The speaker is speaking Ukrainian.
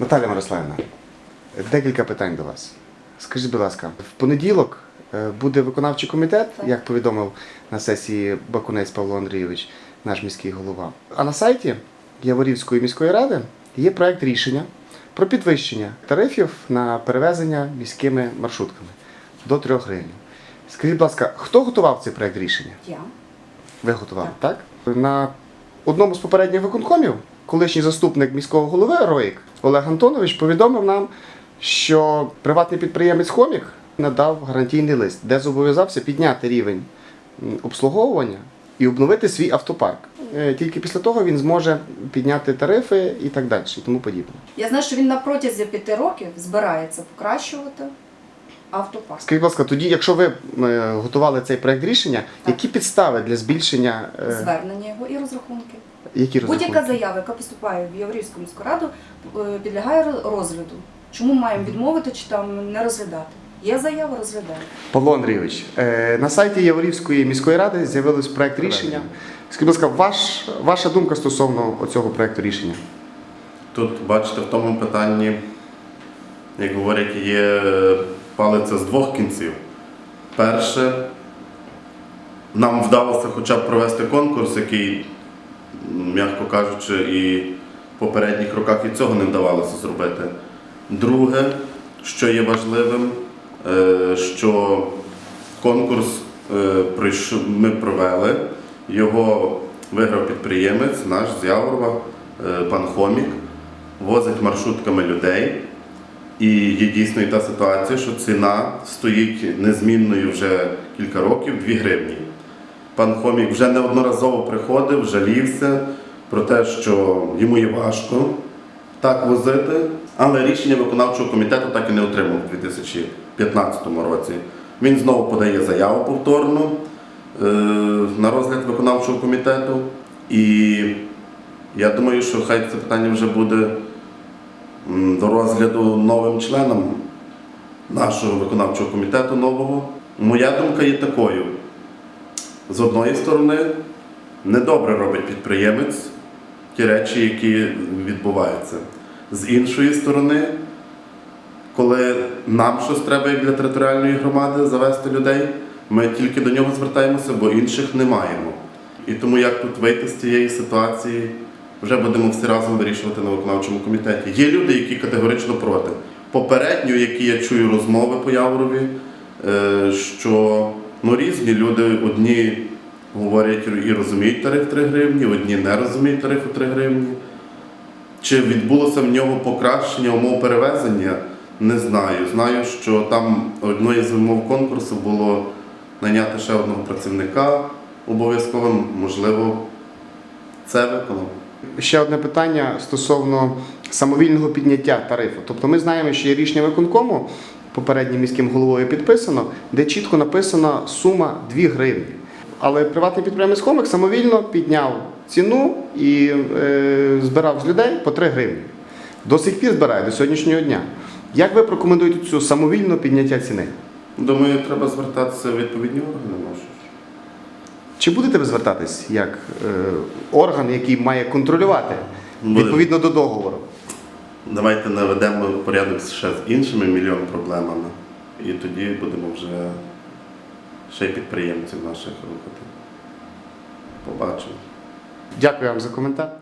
Наталя Мирославівна, декілька питань до вас. Скажіть, будь ласка, в понеділок е, буде виконавчий комітет, Так. як повідомив на сесії Бакунець Павло Андрійович, наш міський голова. А на сайті Яворівської міської ради є проект рішення про підвищення тарифів на перевезення міськими маршрутками до 3 гривень. Скажіть, будь ласка, хто готував цей проект рішення? Я. Ви готували, так? На одному з попередніх виконкомів колишній заступник міського голови Роїк Олег Антонович повідомив нам, що приватний підприємець Хомік надав гарантійний лист, де зобов'язався підняти рівень обслуговування і обновити свій автопарк. Е, Тільки після того він зможе підняти тарифи і так далі, і тому подібне. Я знаю, що він на протязі п'яти років збирається покращувати автопарк. Скажіть, будь ласка, тоді, якщо ви е, готували цей проект рішення, які підстави для збільшення е, Звернення його і розрахунки. які Будь-яка розрахунки? заява, яка поступає в Єврейську міську раду, е, підлягає роз- розгляду. Чому маємо відмовити чи там не розглядати? Є заява, розглядаємо. Павло Андрійович, е, на сайті Яворівської міської ради з'явився проект рішення. Скажіть, будь ласка, ваш, ваша думка стосовно цього проекту рішення? Тут, бачите, в тому питанні, як говорять, є палиця з двох кінців. Перше, нам вдалося хоча б провести конкурс, який, м'яко кажучи, і в попередніх роках і цього не вдавалося зробити. Друге, що є важливим, е, що конкурс е, ми провели, його виграв підприємець наш з Яворова, е, пан Хомік, возить маршрутками людей. І є дійсно і та ситуація, що ціна стоїть незмінною вже кілька років 2 гривні. Пан Хомік вже неодноразово приходив, жалівся про те, що йому є важко так возити, але рішення виконавчого комітету так і не отримав у 2015 році. Він знову подає заяву повторно е, на розгляд виконавчого комітету. І я думаю, що хай це питання вже буде до розгляду новим членам нашого виконавчого комітету нового. Моя думка є такою. З одної сторони, недобре робить підприємець ті речі, які відбуваються. З іншої сторони, коли нам щось треба як для територіальної громади завести людей, ми тільки до нього звертаємося, бо інших не маємо. І тому як тут вийти з цієї ситуації, вже будемо всі разом вирішувати на виконавчому комітеті. Є люди, які категорично проти. Попередньо, які я чую розмови по Яворові, е, що ну, різні люди одні говорять і розуміють тариф 3 гривні, одні не розуміють тарифу 3 гривні. Чи відбулося в нього покращення умов перевезення? Не знаю. Знаю, що там одною з вимог конкурсу було найняти ще одного працівника обов'язково, можливо, це виконав. Ще одне питання стосовно самовільного підняття тарифу. Тобто ми знаємо, що є рішення виконкому, попереднім міським головою підписано, де чітко написана сума 2 гривні. Але приватний підприємець Хомик самовільно підняв ціну і е, збирав з людей по 3 гривні. До сих пір збирає до сьогоднішнього дня. Як ви прокоментуєте цю самовільне підняття ціни? Думаю, треба звертатися в відповідні органи. Може. Чи будете ви звертатись як е, орган, який має контролювати Будемо. відповідно до договору? Давайте наведемо порядок ще з іншими мільйон проблемами, і тоді будемо вже ще й підприємців наших рухати. Побачимо. Дякую вам за коментар.